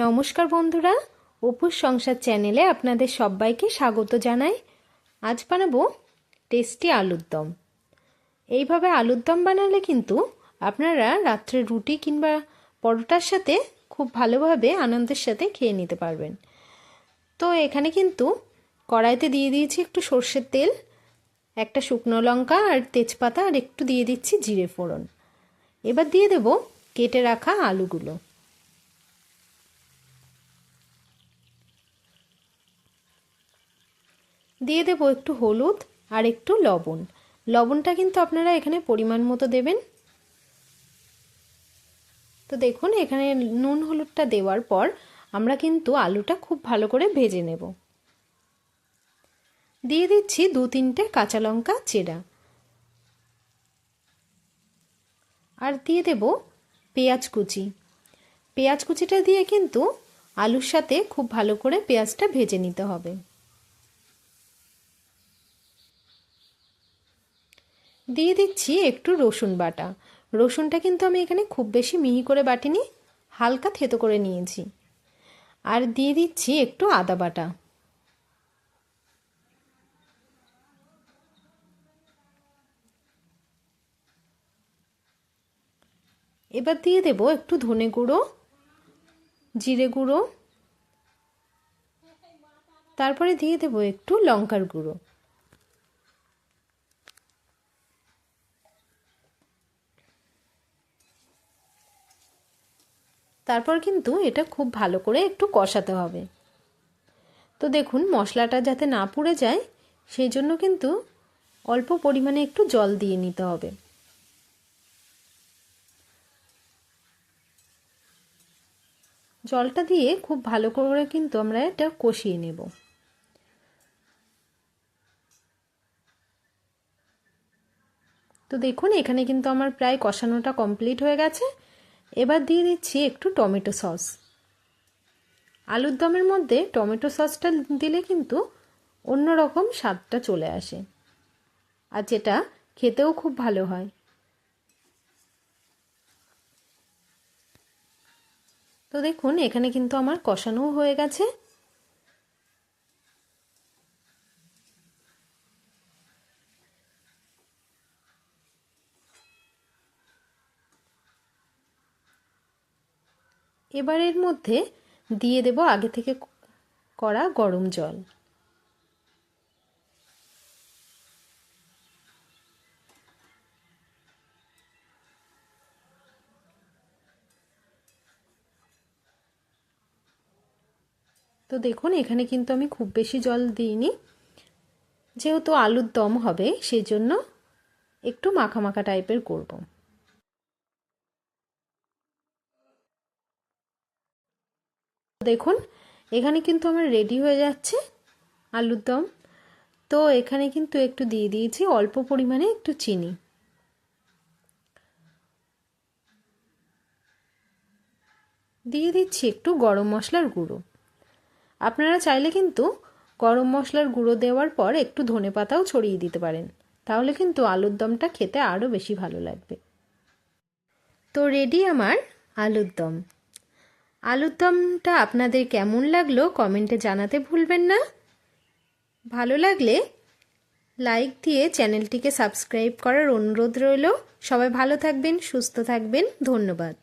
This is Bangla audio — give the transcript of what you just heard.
নমস্কার বন্ধুরা অপুর সংসার চ্যানেলে আপনাদের সবাইকে স্বাগত জানাই। আজ বানাবো টেস্টি আলুর দম। এইভাবে আলুর দম বানালে কিন্তু আপনারা রাত্রে রুটি কিংবা পরোটার সাথে খুব ভালোভাবে আনন্দের সাথে খেয়ে নিতে পারবেন। তো এখানে কিন্তু কড়াইতে দিয়ে দিয়েছি একটু সর্ষের তেল, একটা শুকনো লঙ্কা আর তেজপাতা আর একটু দিয়ে দিচ্ছি জিরে ফোড়ন। এবার দিয়ে দেব কেটে রাখা আলুগুলো। দিয়ে দেবো একটু হলুদ আর একটু লবণ। লবণটা কিন্তু আপনারা এখানে পরিমাণ মতো দেবেন। তো দেখুন, এখানে নুন হলুদটা দেওয়ার পর আমরা কিন্তু আলুটা খুব ভালো করে ভেজে নেব। দিয়ে দিচ্ছি দু তিনটে কাঁচা লঙ্কা চেরা। আর দিয়ে দেব পেঁয়াজ কুচি। পেঁয়াজ কুচিটা দিয়ে কিন্তু আলুর সাথে খুব ভালো করে পেঁয়াজটা ভেজে নিতে হবে। দিয়ে দিচ্ছি একটু রসুন বাটা। রসুনটা কিন্তু আমি এখানে খুব বেশি মিহি করে বাটিনি, হালকা থেতো করে নিয়েছি। আর দিয়ে দিচ্ছি একটু আদা বাটা। এবার দিয়ে দেব একটু ধনে গুঁড়ো, জিরে গুঁড়ো। তারপরে দিয়ে দেব একটু লঙ্কার গুঁড়ো। তারপর কিন্তু এটা খুব ভালো করে একটু কষাতে হবে। তো দেখুন, মশলাটা যাতে না পুড়ে যায়, সেই জন্য কিন্তু অল্প পরিমাণে একটু জল দিয়ে নিতে হবে। জলটা দিয়ে খুব ভালো করে কিন্তু আমরা এটা কষিয়ে নেব। তো দেখুন, এখানে কিন্তু আমার প্রায় কষানোটা কমপ্লিট হয়ে গেছে। এবার দিয়ে দিচ্ছি একটু টমেটো সস। আলুর দমের মধ্যে টমেটো সসটা দিলে কিন্তু অন্যরকম স্বাদটা চলে আসে আর যেটা খেতেও খুব ভালো হয়। তো দেখুন, এখানে কিন্তু আমার কষানোও হয়ে গেছে। এবার এর মধ্যে দিয়ে দেব আগে থেকে করা গরম জল। তো দেখুন, এখানে কিন্তু আমি খুব বেশি জল দিইনি। যেহেতু আলুর দম হবে সেই জন্য একটু মাখা মাখা টাইপের করব। দেখুন, এখানে কিন্তু আমার রেডি হয়ে যাচ্ছে আলুর দম। তো এখানে কিন্তু একটু দিয়ে দিয়েছি অল্প পরিমাণে একটু চিনি। দিয়ে দিচ্ছি একটু গরম মশলার গুঁড়ো। আপনারা চাইলে কিন্তু গরম মশলার গুঁড়ো দেওয়ার পর একটু ধনে পাতাও ছড়িয়ে দিতে পারেন। তাহলে কিন্তু আলুর দমটা খেতে আরও বেশি ভালো লাগবে। তো রেডি আমার আলুর দম। আলুর দমটা আপনাদের কেমন লাগল কমেন্টে জানাতে ভুলবেন না। ভালো লাগলে লাইক দিয়ে চ্যানেলটিকে সাবস্ক্রাইব করার অনুরোধ রইল। সবাই ভালো থাকবেন, সুস্থ থাকবেন। ধন্যবাদ।